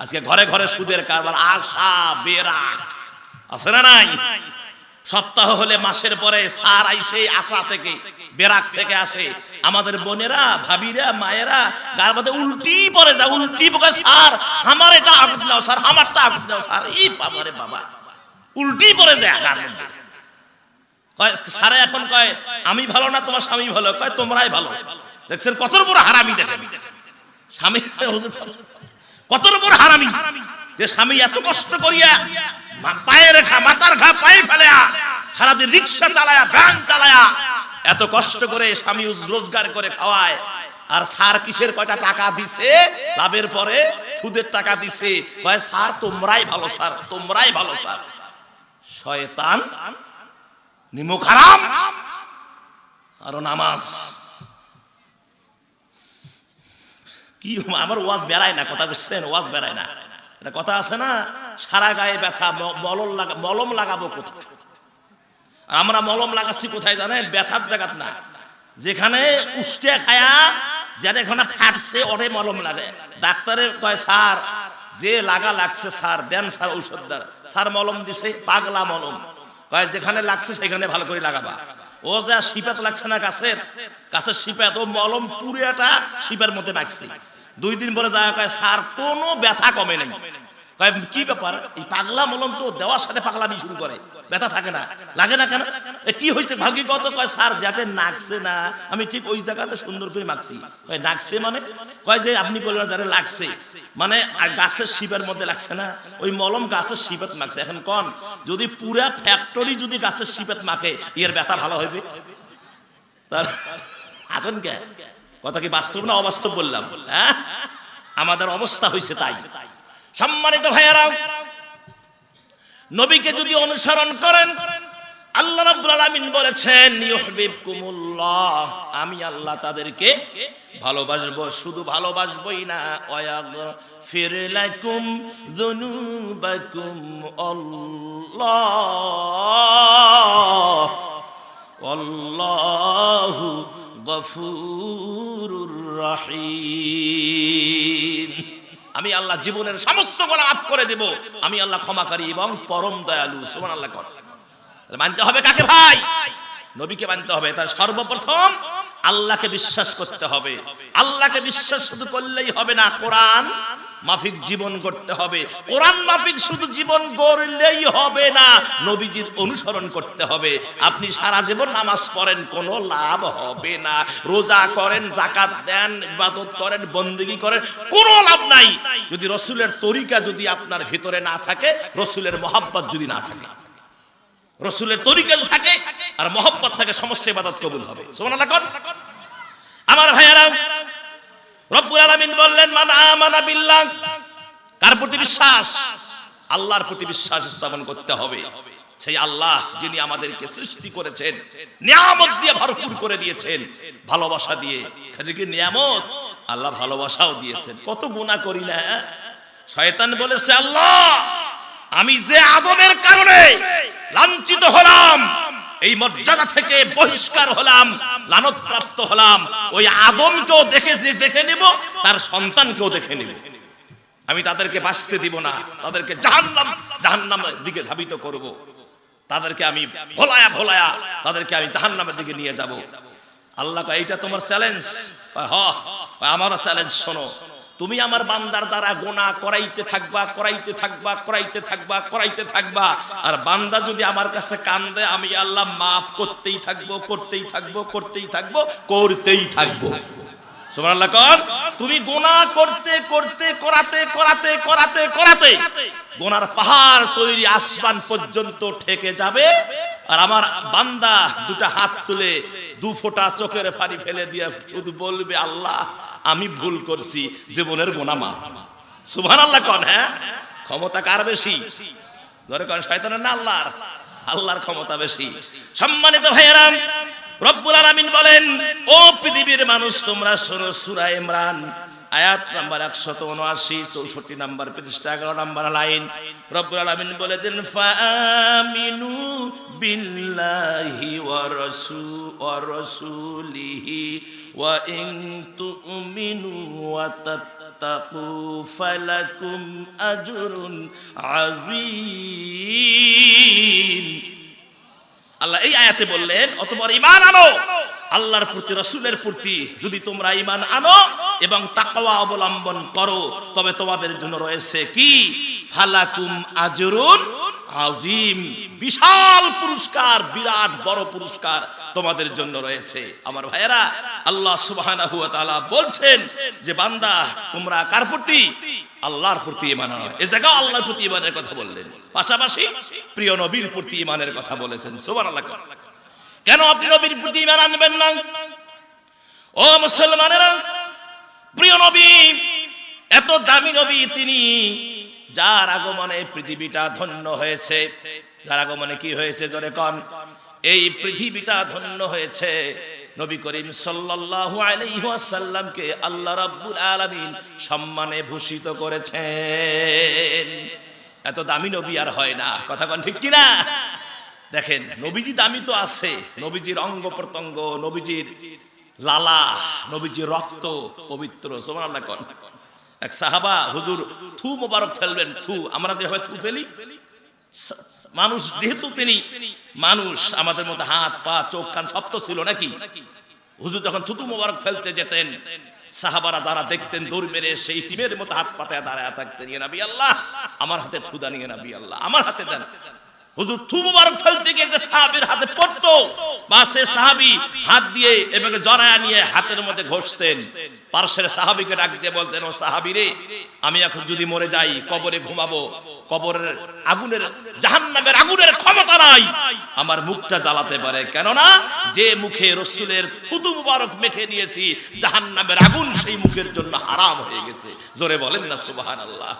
আজকে ঘরে ঘরে সুদের কারবার, আশা বেরাক আছে না নাই? সপ্তাহ হলে মাসের পরে সার আইসে আশা থেকে বেরাক থেকে আসে। আমাদের বোনেরা, ভাবিরা, মায়েরা, গার মধ্যে উল্টি পরে যায়, উল্টি পরে স্যার, আমার এটা আগুন নাও, স্যার, আমারটা আগুন নাও, স্যার, এই বাবারে বাবা। উল্টি পরে যায় গার মধ্যে। স্যারে এখন কয়, আমি ভালো না, তোমার স্বামী ভালো? কয়, তোমরাই ভালো। দেখছেন কত বড় হারামি দেখেন। স্বামী, হুজুর কত বড় হারামি? যে স্বামী এত কষ্ট করিয়া পায়ে রেখা, মাথার ঘা পায়ে ফেলেয়া, সারাদিন রিক্সা চালায়া, ভ্যান চালায়া, এত কষ্ট করে স্বামী রোজগার করে খাওয়ায়, আর সার কিসের কয়টা টাকা দিছে? লাভের পরে সুদের টাকা দিছে। কয়, স্যার, তোমরাই ভালো, স্যার, তোমরাই ভালো, স্যার। শয়তান নিমুখ হারাম, আরও নামাজ কি আমার ওয়াজ বেড়ায় না, কথা বুঝছেন? ওয়াজ বেড়ায় না। এটা কথা আছে না, সারা গায়ে ব্যথা মলম লাগা মলম লাগাবো কোথায়? আর আমরা মলম লাগাচ্ছি কোথায় জানেন? ব্যথার জায়গাত না। যেখানে উষ্টে খায়া, যেন এখানে ফাটছে ওরে মলম লাগে। ডাক্তারের কয়, স্যার, যে লাগা লাগছে, স্যার, দেন স্যার ঔষধ স্যার মলম দিছে, পাগলা মলম। কয়, যেখানে লাগছে, সেখানে ভালো করে লাগাবা। ও যা শিপাত লাগছে না গাছের। গাছের শিপাত ও মলম পুরিয়াটা শিপের মধ্যে লাগছে দুই দিন পরে যা কয়, স্যার, কোনো ব্যথা কমে নেই। কি ব্যাপার? এই পাগলা মলম তো দেওয়ার সাথে পাগলামি শুরু করে। ব্যথা থাকে না। লাগে না কেন? কি হয়েছে ভাগ্যি কত কয়, স্যার, যাতে নাকছে না, আমি ঠিক ওই জায়গাতে সুন্দর করে মাখছি কয়, নাকছে মানে? কয়, যে আপনি বললেন যাতে লাগছে। মানে গাছের শিপের মধ্যে লাগছে না। ওই মলম গাছের শিপেত মাখছে এখন কন? যদি পুরা ফ্যাক্টরি যদি গাছের শিপেত মাখে এর ব্যথা ভালো হইবে? আছেন কে? কথা কি বাস্তব না অবাস্তব বললাম? হ্যাঁ? আমাদের অবস্থা হয়েছে তাই। সম্মানিত ভাইয়ারা নবীকে যদি অনুসরণ করেন আল্লাহ রাব্বুল আলামিন বলেছেন ইউহিবকুমুল্লাহ আমি আল্লাহ তাদেরকে ভালোবাসবো, শুধু ভালোবাসবই না, ওয়াগফির লাকুম যুনুবাকুম আল্লাহ। আল্লাহু গফুরুর রহিম। আমি আল্লাহ জীবনের সমস্ত গোলা মাফ করে দেব। আমি আল্লাহ ক্ষমাকারী এবং পরম দয়ালু সুবহান আল্লাহ কর। মানতে হবে কাকে ভাই? নবীকে মানতে হবে। তার সর্বপ্রথম আল্লাহকে বিশ্বাস করতে হবে। আল্লাহকে বিশ্বাস শুধু করলেই হবে না, কোরআন মাফিক জীবন করতে হবে। কোরআন মাফিক শুধু জীবন গড়লেই হবে না, নবীজির অনুসরণ করতে হবে। আপনি সারা জীবন নামাজ পড়েন, কোনো লাভ হবে না। রোজা করেন জাকাত দেন, ইবাদত করেন, বন্দেগী করেন, কোনো লাভ নাই। যদি রসুলের তরিকা যদি আপনার ভিতরে না থাকে, রসুলের মহাব্বত যদি না থাকে। রসুলের তরিকা থাকে আর মহব্বত থাকে, সমস্ত ইবাদত কবুল হবে। আমার ভাইয়ারা, রব্বুল আলামিন বললেন, মান আমানা বিল্লাহ। কার প্রতি বিশ্বাস? আল্লাহর প্রতি বিশ্বাস স্থাপন করতে হবে। সেই আল্লাহ যিনি আমাদেরকে সৃষ্টি করেছেন, নিয়ামত দিয়ে ভরপুর করে দিয়েছেন, ভালোবাসা দিয়ে। কি নিয়ামত? আল্লাহ ভালোবাসাও দিয়েছেন। কত গুনাহ করি না হ্যাঁ? শয়তান বলেছে, আল্লাহ, আমি যে আদমের কারণে লাঞ্ছিত হলাম। এই মর্যাদা থেকে বহিষ্কার হলাম লানত প্রাপ্ত হলাম। ওই আদমকেও দেখে দেখে নেব, তার সন্তানকেও দেখে নেব। আমি তাদেরকে বাঁচতে দিব না, তাদেরকে জাহান্নাম জাহান্নামের দিকে ধাবিত করব। তাদেরকে আমি ভোলায়া ভোলায়া তাদেরকে আমি জাহান্নামের দিকে নিয়ে যাব। আল্লাহ এইটা তোমার চ্যালেঞ্জ। হ আমারও চ্যালেঞ্জ, শোনো। তুমি আমার বান্দার দ্বারা গোনা করাইতে থাকবা করাইতে থাকবা করাইতে থাকবা করাইতে থাকবা। আর বান্দা যদি আমার কাছে কান্দে, আমি আল্লাহ মাফ করতেই থাকব করতেই থাকব করতেই থাকব করতেই থাকব। তুমি গোনা করতে করতে, করাতে করাতে করাতে করাতে গোনার পাহাড় তৈরি আসমান পর্যন্ত ঠেকে যাবে। আর আমার বান্দা দুটা হাত তুলে দু ফোঁটা চোখের পানি ফেলে দিয়ে শুধু বলবে, আল্লাহ আমি ভুল করছি, জীবনের গোনা মাফ। সুবহানাল্লাহ কন হ্যাঁ? ক্ষমতা কার বেশি? ধরে কন, শয়তানের না আল্লাহর? আল্লাহর ক্ষমতা বেশি। সম্মানিত ভাইয়েরা রব্বুল আলামিন বলেন, ও পৃথিবীর মানুষ, তোমরা শোনো সূরা ইমরান, আয়াত নাম্বার 179 64 নাম্বার পৃষ্ঠা 11 নাম্বার লাইন। রব্বুল আলামিন বলে দেন ফামিনু বিল্লাহি ওয়া রাসূ ওয়া রাসূলিহি ওয়া ইন তুমিনু ওয়া واتقوا فلكم أجر عظيم আল্লাহ এই আয়াতে বললেন অতবার ইমান আনো আল্লাহর প্রতি রসুলের প্রতি যদি তোমরা ইমান আনো এবং তাকওয়া অবলম্বন করো তবে তোমাদের জন্য রয়েছে কি ফালাকুম আজরুন আজিম, বিশাল পুরস্কার, বিরাট বড় পুরস্কার তোমাদের জন্য রয়েছে। আমার ভাইয়েরা, আল্লাহ তাআলা বলছেন যে, বান্দা, তোমরা কার প্রতি? আল্লাহর প্রতি ইমান এ জায়গায় আল্লাহর প্রতি ইমানের কথা বললেন। পাশাপাশি প্রিয় নবীর প্রতি ইমানের কথা বলেছেন। সুবহানাল্লাহ। কেন আপনি নবীর প্রতি ইমান আনবেন না? ও মুসলমানেরা, প্রিয় নবী, এত দামি নবী তিনি যার আগমনে পৃথিবীটা ধন্য হয়েছে। যার আগমনে কি হয়েছে জোরে কন? এই পৃথিবীটা ধন্য হয়েছে। নবী করিম সাল্লাল্লাহু আলাইহি ওয়াসাল্লামকে আল্লাহ রাব্বুল আলামিন সম্মানে ভূষিত করেছেন। এত দামি নবী আর হয় না। কথা কন ঠিক কি না দেখেন, নবীজি দামি তো আছে। নবীজির অঙ্গ প্রত্যঙ্গ, নবীজির লালা, নবীজির রক্ত পবিত্র। সোমান আল্লাহ কন। এক সাহাবা, হুজুর, থু মোবারক ফেলবেন, থু। আমরা যেভাবে থু ফেলি মানুষ যেহেতু তিনি মানুষ, আমাদের মধ্যে হাত, পা, চোখ, কান সব তো ছিল নাকি? হুজুর যখন থুতু মোবারক ফেলতে যেতেন, সাহাবারা যারা দেখতেন, দৌড় মেরে সেই টিমের মতো হাত পাতায় দাঁড়ায় থাকতেন ইয়ে নাবি আল্লাহ, আমার হাতে থুদা নিয়ে নাবি আল্লাহ, আমার হাতে দেন। হুজুর থু মুবারক ফেলতে গিয়ে সাহাবীর হাতে পড়তো সে সাহাবী হাত দিয়ে এভাবে জড়ায়া নিয়ে হাতের মধ্যে ঘষতেন। পার্শ্বের সাহাবীকে ডাক দিয়ে বলতেন, ও সাহাবী রে, আমি এখন যদি মরে যাই, কবরে ঘুমাবো, কবরের আগুনের, জাহান্নামের আগুনের ক্ষমতা নাই। আমার মুখটা জ্বালাতে পারে। কেননা, যে মুখে রসুলের থুতু মুবারক মেখে নিয়েছি, জাহান্নামের আগুন সেই মুখের জন্য হারাম হয়ে গেছে। জোরে বলেন না, সুবহানাল্লাহ।